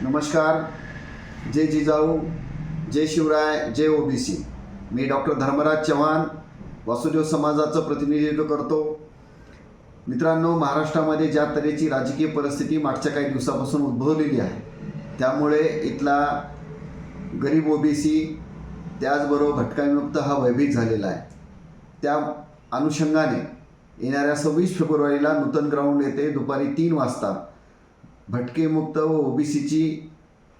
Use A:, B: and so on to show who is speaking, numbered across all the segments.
A: नमस्कार. जय जिजाऊ जय शिवराय जय ओबीसी. मी डॉक्टर धर्मराज चव्हाण वासुदेव समाजाचं प्रतिनिधित्व करतो. मित्रांनो महाराष्ट्रामध्ये ज्या तऱ्हेची राजकीय परिस्थिती मागच्या काही दिवसापासून उद्भवलेली आहे त्यामुळे इथला गरीब ओबीसी त्याचबरोबर भटकाविमुक्त हा भयभीत झालेला आहे. त्या अनुषंगाने येणाऱ्या सव्वीस फेब्रुवारीला नूतन ग्राउंड येथे दुपारी तीन वाजता. भटकेमुक्त व ओबीसीची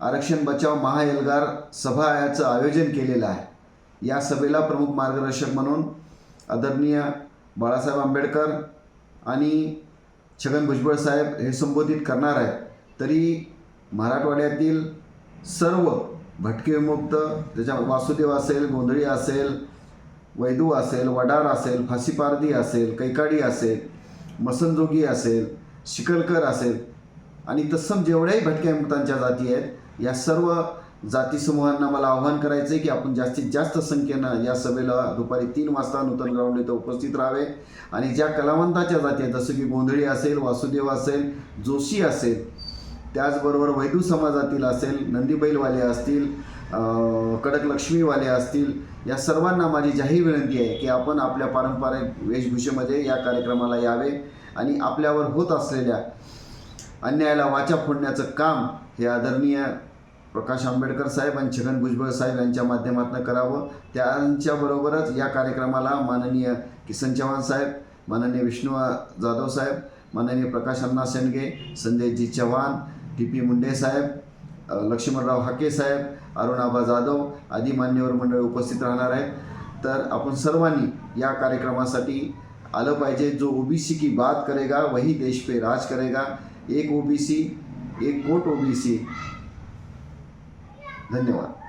A: आरक्षण बचाव महाएल्गार सभा याचं आयोजन केलेलं आहे. या सभेला प्रमुख मार्गदर्शक म्हणून आदरणीय बाळासाहेब आंबेडकर आणि छगन भुजबळ साहेब हे संबोधित करणार आहेत. तरी मराठवाड्यातील सर्व भटकेमुक्त त्याच्या वासुदेव असेल गोंधळी असेल वैदू असेल वडार असेल फासीपारदी असेल कैकाडी असेल मसनजोगी असेल शिकलकर असेल आणि तत्सम जेवढ्याही भटक्या मुक्तांच्या जाती आहेत या सर्व जाती समूहांना मला आव्हान करायचं आहे की आपण जास्तीत जास्त संख्येनं या सभेला दुपारी तीन वाजता नूतन ग्राउंड इथं उपस्थित राहावे. आणि ज्या कलावंताच्या जाती आहेत जसं की गोंधळी असेल वासुदेव असेल जोशी असेल त्याचबरोबर वैदू समाजातील असेल नंदीबैलवाले असतील कडक लक्ष्मीवाले असतील या सर्वांना माझी जाहीर विनंती आहे की आपण आपल्या पारंपरिक वेशभूषेमध्ये या कार्यक्रमाला यावे आणि आपल्यावर होत असलेल्या अन्यायाला वाचा फोडण्याचं काम हे आदरणीय प्रकाश आंबेडकर साहेब आणि छगन भुजबळ साहेब यांच्या माध्यमातून करावं. त्यांच्याबरोबरच या कार्यक्रमाला माननीय किसन चव्हाण साहेब माननीय विष्णू जाधव साहेब माननीय प्रकाश अण्णा शेंडगे संजयजी चव्हाण टी पी मुंडे साहेब लक्ष्मणराव हाके साहेब अरुणाबा जाधव आदी मान्यवर मंडळ उपस्थित राहणार आहेत. तर आपण सर्वांनी या कार्यक्रमासाठी आलं पाहिजे. जो ओबीसी की बात करेगा वही देश पे राज करेगा. एक ओबीसी एक कोट ओबीसी धन्यवाद.